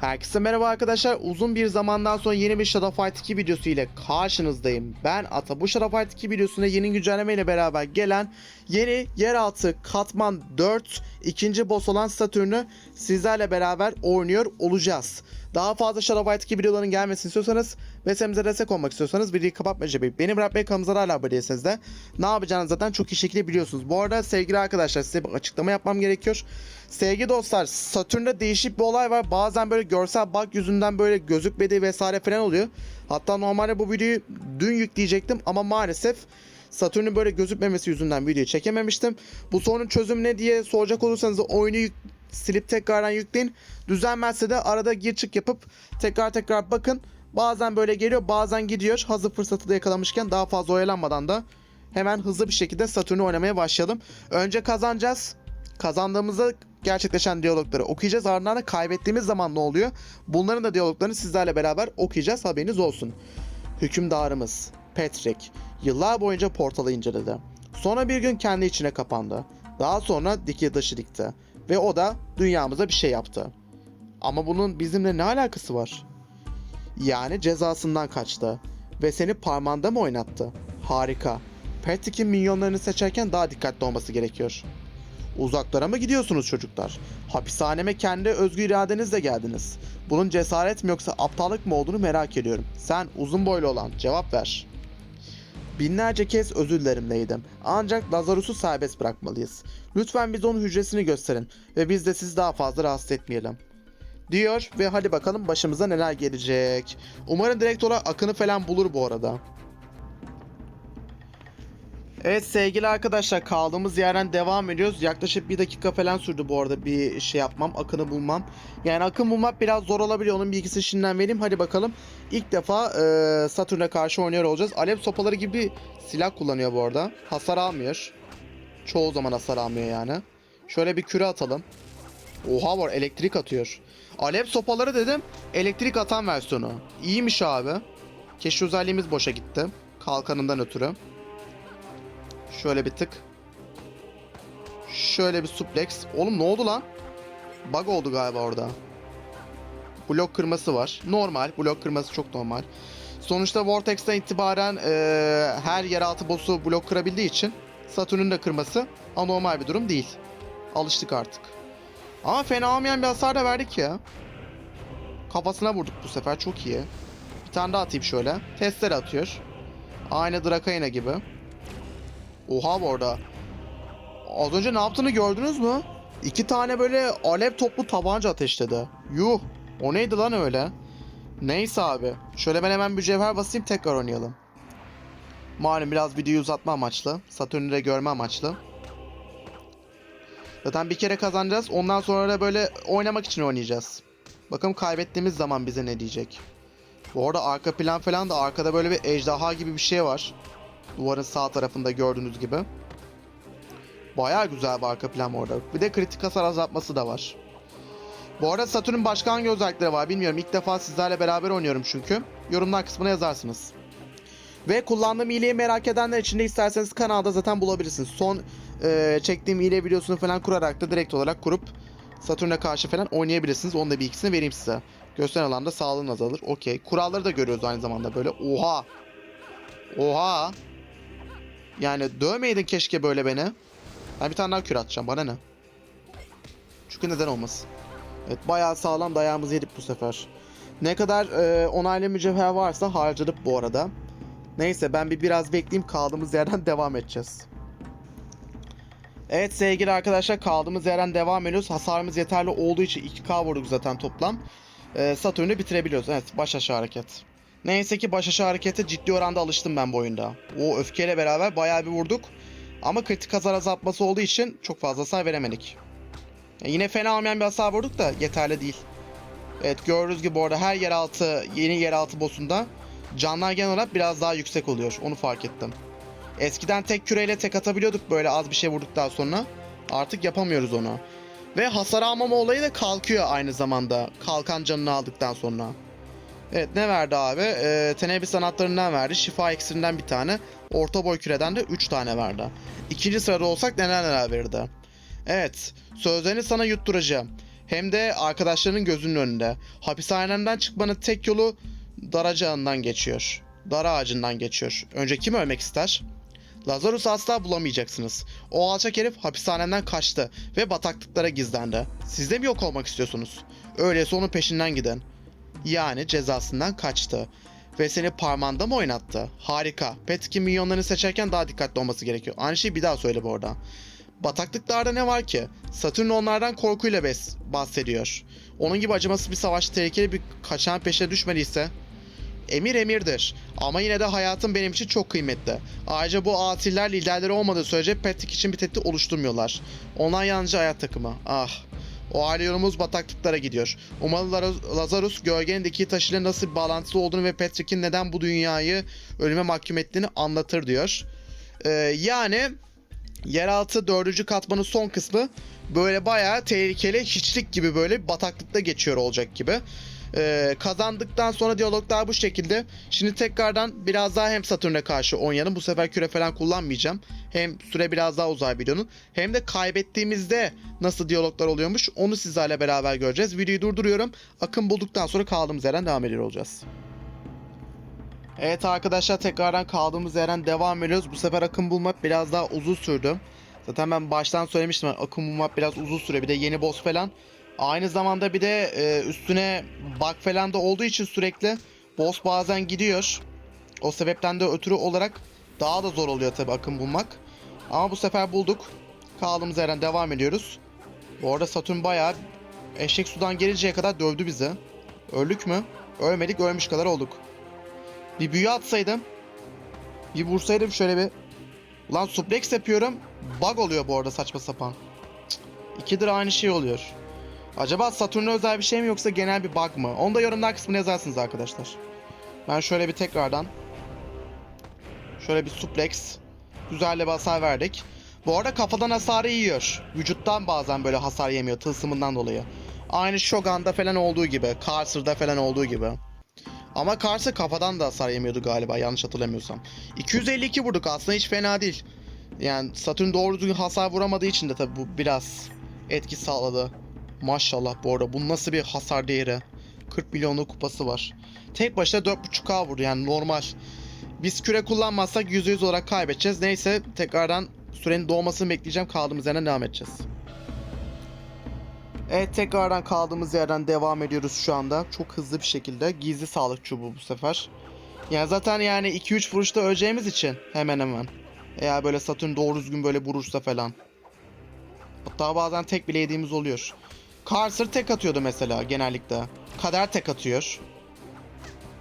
Herkese merhaba arkadaşlar. Uzun bir zamandan sonra yeni bir Shadow Fight 2 videosu ile karşınızdayım. Ben Ata. Bu Shadow Fight 2 videosunda yeni güncelleme ile beraber gelen yeni yeraltı katman 4 ikinci boss olan Satürn'ü sizlerle beraber oynuyor olacağız. Daha fazla Shadow Fight 2 videoların gelmesini istiyorsanız ve semize destek olmak istiyorsanız videoyu kapatmayacak bir beni bırakmayı kanalımıza hala abone de ne yapacağınızı zaten çok iyi şekilde biliyorsunuz. Bu arada sevgili arkadaşlar size bir açıklama yapmam gerekiyor. Sevgili dostlar Satürn'de değişik bir olay var. Bazen böyle görsel bug yüzünden böyle gözükmediği vesaire falan oluyor. Hatta normalde bu videoyu dün yükleyecektim ama maalesef Satürn'ün böyle gözükmemesi yüzünden videoyu çekememiştim. Bu sorunun çözümü ne diye soracak olursanız oyunu yük- silip tekrardan yükleyin. Düzelmezse de arada gir çık yapıp tekrar tekrar bakın. Bazen böyle geliyor bazen gidiyor. Hazır fırsatı da yakalamışken daha fazla oyalanmadan da hemen hızlı bir şekilde Satürn'ü oynamaya başlayalım. Önce kazanacağız. Kazandığımızda gerçekleşen diyalogları okuyacağız. Ardından da kaybettiğimiz zaman ne oluyor? Bunların da diyaloglarını sizlerle beraber okuyacağız. Haberiniz olsun. Hükümdarımız Patrick yıllar boyunca portalı inceledi. Sonra bir gün kendi içine kapandı. Daha sonra diki dışı dikti. Ve o da dünyamıza bir şey yaptı. Ama bunun bizimle ne alakası var? Yani cezasından kaçtı. Ve seni parmağında mı oynattı? Harika. Patrick'in minyonlarını seçerken daha dikkatli olması gerekiyor. Uzaklara mı gidiyorsunuz çocuklar? Hapishaneme kendi özgür iradenizle geldiniz. Bunun cesaret mi yoksa aptallık mı olduğunu merak ediyorum. Sen uzun boylu olan cevap ver. Binlerce kez özür dilerim Leydim. Ancak Lazarus'u serbest bırakmalıyız. Lütfen bize onun hücresini gösterin ve biz de sizi daha fazla rahatsız etmeyelim. Diyor ve hadi bakalım başımıza neler gelecek. Umarım direkt olarak Akın'ı falan bulur bu arada. Evet sevgili arkadaşlar kaldığımız yerden devam ediyoruz. Yaklaşık bir dakika falan sürdü bu arada bir şey yapmam, akını bulmam. Yani akın bulmak biraz zor olabiliyor. Onun bilgisini şimdiden vereyim. Hadi bakalım. İlk defa e, Satürn'e karşı oynuyor olacağız. Alev sopaları gibi silah kullanıyor bu arada. Hasar almıyor. Çoğu zaman hasar almıyor yani. Şöyle bir küre atalım. Oha var elektrik atıyor. Alev sopaları dedim. Elektrik atan versiyonu. İyiymiş abi. Keşif özelliğimiz boşa gitti. Kalkanından ötürü. Şöyle bir tık. Şöyle bir suplex. Oğlum ne oldu lan? Bug oldu galiba orada. Blok kırması var. Normal. Blok kırması çok normal. Sonuçta Vortex'ten itibaren eee, her yeraltı boss'u blok kırabildiği için Saturn'un da kırması anormal bir durum değil. Alıştık artık. Ama fena olmayan bir hasar da verdik ya. Kafasına vurduk bu sefer. Çok iyi. Bir tane daha atayım şöyle. Testere atıyor. Aynı Drakaina gibi. Oha bu arada. Az önce ne yaptığını gördünüz mü? İki tane böyle alev toplu tabanca ateşledi. Yuh. O neydi lan öyle? Neyse abi. Şöyle ben hemen mücevher basayım tekrar oynayalım. Malum biraz videoyu uzatma amaçlı. Satürn'ü de görme amaçlı. Zaten bir kere kazanacağız. Ondan sonra da böyle oynamak için oynayacağız. Bakalım kaybettiğimiz zaman bize ne diyecek. Bu arada arka plan falan da arkada böyle bir ejderha gibi bir şey var. Duvarın sağ tarafında gördüğünüz gibi. Bayağı güzel bir arka plan orada. Bir de kritik hasar azaltması da var. Bu arada Satürn'ün başka hangi özellikleri var bilmiyorum. İlk defa sizlerle beraber oynuyorum çünkü. Yorumlar kısmına yazarsınız. Ve kullandığım hileyi merak edenler için de isterseniz kanalda zaten bulabilirsiniz. Son e, çektiğim hile videosunu falan kurarak da direkt olarak kurup Satürn'e karşı falan oynayabilirsiniz. Onun da bir ikisini vereyim size. Gösteren alanda sağlığın azalır. Okey. Kuralları da görüyoruz aynı zamanda böyle. Oha. Oha. Yani dövmeydin keşke böyle beni. Ben bir tane daha kür atacağım. Bana ne? Çünkü neden olmasın? Evet bayağı sağlam dayağımızı yedik bu sefer. Ne kadar e, onaylı mücevher varsa harcadık bu arada. Neyse ben bir biraz bekleyeyim kaldığımız yerden devam edeceğiz. Evet sevgili arkadaşlar kaldığımız yerden devam ediyoruz. Hasarımız yeterli olduğu için 2K vurduk zaten toplam. E, Satürn'ü bitirebiliyoruz. Evet baş aşağı hareket. Neyse ki baş aşağı harekete ciddi oranda alıştım ben bu oyunda. O öfkeyle beraber bayağı bir vurduk. Ama kritik hasar azaltması olduğu için çok fazla hasar veremedik. Ya yine fena olmayan bir hasar vurduk da yeterli değil. Evet gördüğünüz gibi orada her yeraltı yeni yeraltı boss'unda canlar genel olarak biraz daha yüksek oluyor. Onu fark ettim. Eskiden tek küreyle tek atabiliyorduk böyle az bir şey vurduktan sonra. Artık yapamıyoruz onu. Ve hasar almama olayı da kalkıyor aynı zamanda. Kalkan canını aldıktan sonra. Evet ne verdi abi? Ee, Tenebi sanatlarından verdi. Şifa iksirinden bir tane. Orta boy küreden de 3 tane verdi. İkinci sırada olsak neler neler verirdi. Evet. Sözlerini sana yutturacağım. hem de arkadaşlarının gözünün önünde. Hapishanemden çıkmanın tek yolu dar ağacından geçiyor. Dar ağacından geçiyor. Önce kim ölmek ister? Lazarus'u asla bulamayacaksınız. O alçak herif hapishaneden kaçtı ve bataklıklara gizlendi. Siz de mi yok olmak istiyorsunuz? Öyleyse onun peşinden gidin. Yani cezasından kaçtı. Ve seni parmağında mı oynattı? Harika. Patrick'in milyonlarını seçerken daha dikkatli olması gerekiyor. Aynı şeyi bir daha söyle bu arada. Bataklıklarda ne var ki? Satürn onlardan korkuyla bahsediyor. Onun gibi acımasız bir savaşta tehlikeli bir kaçan peşine düşmediyse Emir emirdir. Ama yine de hayatım benim için çok kıymetli. Ayrıca bu atiller liderleri olmadığı sürece Patrick için bir tehdit oluşturmuyorlar. Onlar yalnızca hayat takımı. Ah. O aile yolumuz bataklıklara gidiyor. Umarım Lazarus gölgenin dikey taşıyla nasıl bir olduğunu ve Patrick'in neden bu dünyayı ölüme mahkum ettiğini anlatır diyor. Ee, yani yeraltı dördüncü katmanın son kısmı böyle bayağı tehlikeli hiçlik gibi böyle bataklıkta geçiyor olacak gibi. Ee, kazandıktan sonra diyaloglar bu şekilde. Şimdi tekrardan biraz daha hem Satürn'e karşı oynayalım. Bu sefer küre falan kullanmayacağım. Hem süre biraz daha uzar videonun. Hem de kaybettiğimizde nasıl diyaloglar oluyormuş onu sizlerle beraber göreceğiz. Videoyu durduruyorum. Akım bulduktan sonra kaldığımız yerden devam ediyor olacağız. Evet arkadaşlar tekrardan kaldığımız yerden devam ediyoruz. Bu sefer akım bulmak biraz daha uzun sürdü. Zaten ben baştan söylemiştim akım bulmak biraz uzun süre. Bir de yeni boss falan. Aynı zamanda bir de e, üstüne bug falan da olduğu için sürekli boss bazen gidiyor. O sebepten de ötürü olarak daha da zor oluyor tabi akım bulmak. Ama bu sefer bulduk. Kaldığımız yerden devam ediyoruz. Bu arada Satürn bayağı eşek sudan gelinceye kadar dövdü bizi. Öldük mü? Ölmedik ölmüş kadar olduk. Bir büyü atsaydım. Bir vursaydım şöyle bir. Ulan suplex yapıyorum. Bug oluyor bu arada saçma sapan. İkidir aynı şey oluyor. Acaba Satürn'e özel bir şey mi yoksa genel bir bug mı? Onu da yorumlar kısmına yazarsınız arkadaşlar. Ben şöyle bir tekrardan şöyle bir suplex güzel bir hasar verdik. Bu arada kafadan hasarı yiyor. Vücuttan bazen böyle hasar yemiyor tılsımından dolayı. Aynı Shogun'da falan olduğu gibi, Carcer'da falan olduğu gibi. Ama Carcer kafadan da hasar yemiyordu galiba yanlış hatırlamıyorsam. 252 vurduk aslında hiç fena değil. Yani Satürn doğru düzgün hasar vuramadığı için de tabi bu biraz etki sağladı. Maşallah bu arada bu nasıl bir hasar değeri. 40 milyonluk kupası var. Tek başına 4.5k vurdu yani normal. Biz küre kullanmazsak %100 olarak kaybedeceğiz. Neyse tekrardan sürenin doğmasını bekleyeceğim. Kaldığımız yerden devam edeceğiz. Evet tekrardan kaldığımız yerden devam ediyoruz şu anda. Çok hızlı bir şekilde. Gizli sağlık çubuğu bu sefer. Yani zaten yani 2-3 vuruşta öleceğimiz için hemen hemen. Eğer böyle Satürn doğru düzgün böyle vurursa falan. Hatta bazen tek bile yediğimiz oluyor. Carcer tek atıyordu mesela genellikle. Kader tek atıyor.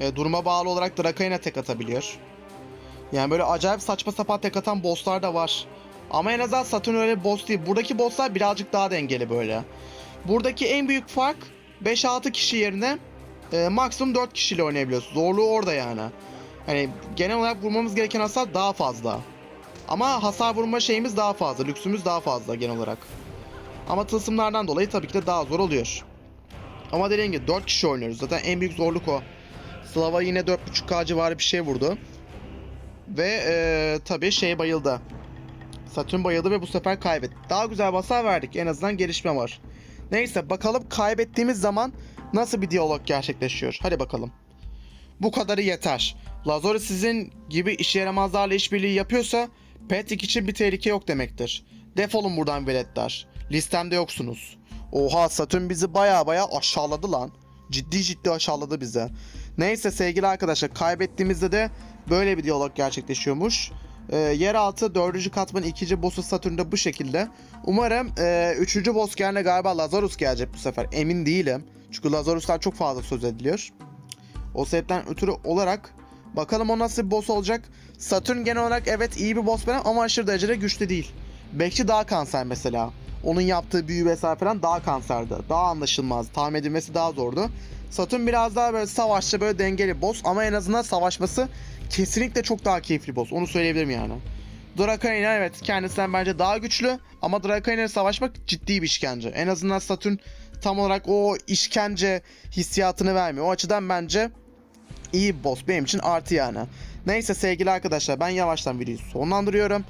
E, duruma bağlı olarak Drakaina tek atabiliyor. Yani böyle acayip saçma sapan tek atan bosslar da var. Ama en azından Satürn öyle boss değil. Buradaki bosslar birazcık daha dengeli böyle. Buradaki en büyük fark 5-6 kişi yerine e, maksimum 4 kişiyle oynayabiliyoruz. Zorluğu orada yani. Hani genel olarak vurmamız gereken hasar daha fazla. Ama hasar vurma şeyimiz daha fazla. Lüksümüz daha fazla genel olarak. Ama tılsımlardan dolayı tabii ki de daha zor oluyor. Ama dediğim gibi 4 kişi oynuyoruz. Zaten en büyük zorluk o. Slava yine 4.5k civarı bir şey vurdu. Ve ee, tabii şey bayıldı. Satürn bayıldı ve bu sefer kaybetti. Daha güzel basar verdik. En azından gelişme var. Neyse bakalım kaybettiğimiz zaman nasıl bir diyalog gerçekleşiyor. Hadi bakalım. Bu kadarı yeter. Lazori sizin gibi işe yaramazlarla işbirliği yapıyorsa Patrick için bir tehlike yok demektir. Defolun buradan veletler. Listemde yoksunuz. Oha Satürn bizi baya baya aşağıladı lan. Ciddi ciddi aşağıladı bizi. Neyse sevgili arkadaşlar kaybettiğimizde de böyle bir diyalog gerçekleşiyormuş. Ee, yeraltı 4. katmanın ikinci boss'u Satürn'de bu şekilde. Umarım 3. E, boss gelene galiba Lazarus gelecek bu sefer. Emin değilim. Çünkü Lazarus'tan çok fazla söz ediliyor. O sebepten ötürü olarak bakalım o nasıl bir boss olacak. Satürn genel olarak evet iyi bir boss falan ama aşırı derecede güçlü değil. Bekçi daha kanser mesela. Onun yaptığı büyü vesaire falan daha kanserdi. Daha anlaşılmaz. Tahmin edilmesi daha zordu. Satürn biraz daha böyle savaşçı böyle dengeli boss ama en azından savaşması kesinlikle çok daha keyifli boss. Onu söyleyebilirim yani. Drakaina evet kendisinden bence daha güçlü ama Drakaina ile savaşmak ciddi bir işkence. En azından Satürn tam olarak o işkence hissiyatını vermiyor. O açıdan bence iyi bir boss benim için artı yani. Neyse sevgili arkadaşlar ben yavaştan videoyu sonlandırıyorum.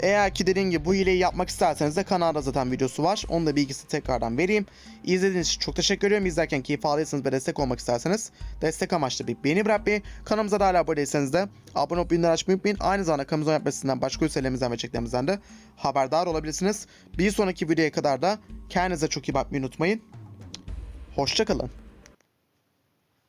Eğer ki dediğim gibi bu hileyi yapmak isterseniz de kanalda zaten videosu var. Onun da bilgisini tekrardan vereyim. İzlediğiniz için çok teşekkür ediyorum. İzlerken keyif alıyorsanız ve destek olmak isterseniz destek amaçlı bir beğeni bırakmayı. Kanalımıza da hala abone değilseniz de abone olup bildirimleri açmayı unutmayın. Aynı zamanda kanalımızın yapmasından başka üselerimizden ve çeklerimizden de haberdar olabilirsiniz. Bir sonraki videoya kadar da kendinize çok iyi bakmayı unutmayın. Hoşçakalın.